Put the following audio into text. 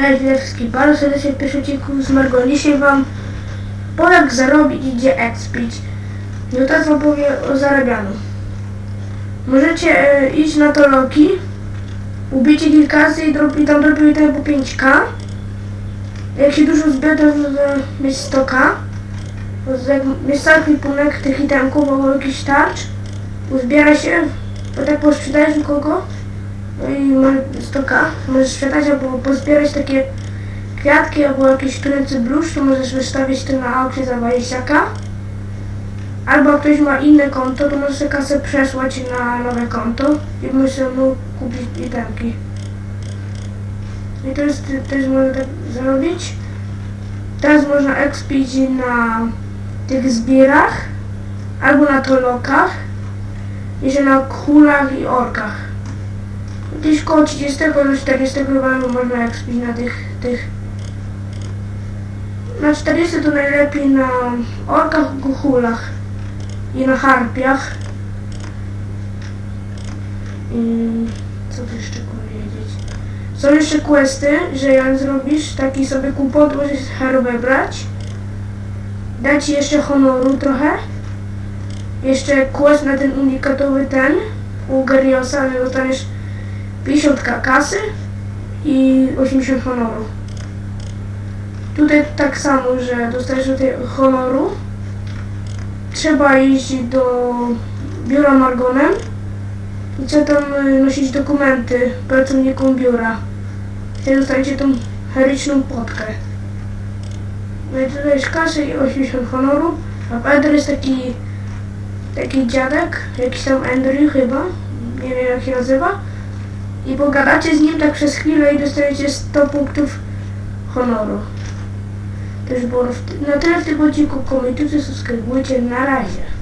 Cześć, Wielewski, bardzo serdecznie w pierwszym odcinku z Margo. Dzisiaj wam Polak zarobić idzie expić. No teraz wam powiem o zarabianiu. Możecie e, iść na to loki, ubijcie kilka i, drobi, tam drobiły ten po 5k. Jak się dużo zbiera, to można mieć 100k. Bo Jak jest cały kwipunek tych itemków albo jakiś tarcz, uzbiera się, bo tak posprzedajesz u kogo, i 100k, możesz sprzedać albo pozbierać takie kwiatki albo jakiś kręcy blusz, to możesz wystawić to na aukcję za 20k. Albo ktoś ma inne konto, to możesz kasę przesłać na nowe konto i możesz mu kupić itemki. I to jest też można tak zrobić. Teraz można expić na tych zbierach albo na tolokach, jeszcze na kulach i orkach. Gdzieś koło 30 do 40 chyba można expić na tych, tych na 40 to najlepiej na orkach, guchulach i na harpiach. I co tu jeszcze powiedzieć? Są jeszcze questy, że jak zrobisz taki sobie kupon, możesz her wybrać. Da ci jeszcze honoru trochę. Jeszcze quest na ten unikatowy ten u Gariosa, ale dostaniesz 50 ka- kasy i 80 honoru. Tutaj tak samo, że dostajesz tutaj honoru. Trzeba iść do biura Margonem i trzeba tam y, nosić dokumenty pracownikom biura. Wtedy dostajecie tą heryczną potkę. No i tutaj jest kasy i 80 honoru, a Ender jest taki taki dziadek, jakiś tam Andrew chyba, nie wiem jak się nazywa i pogadacie z nim tak przez chwilę i dostajecie 100 punktów honoru. To już było na tyle w tym odcinku. Komentujcie, subskrybujcie. Na razie.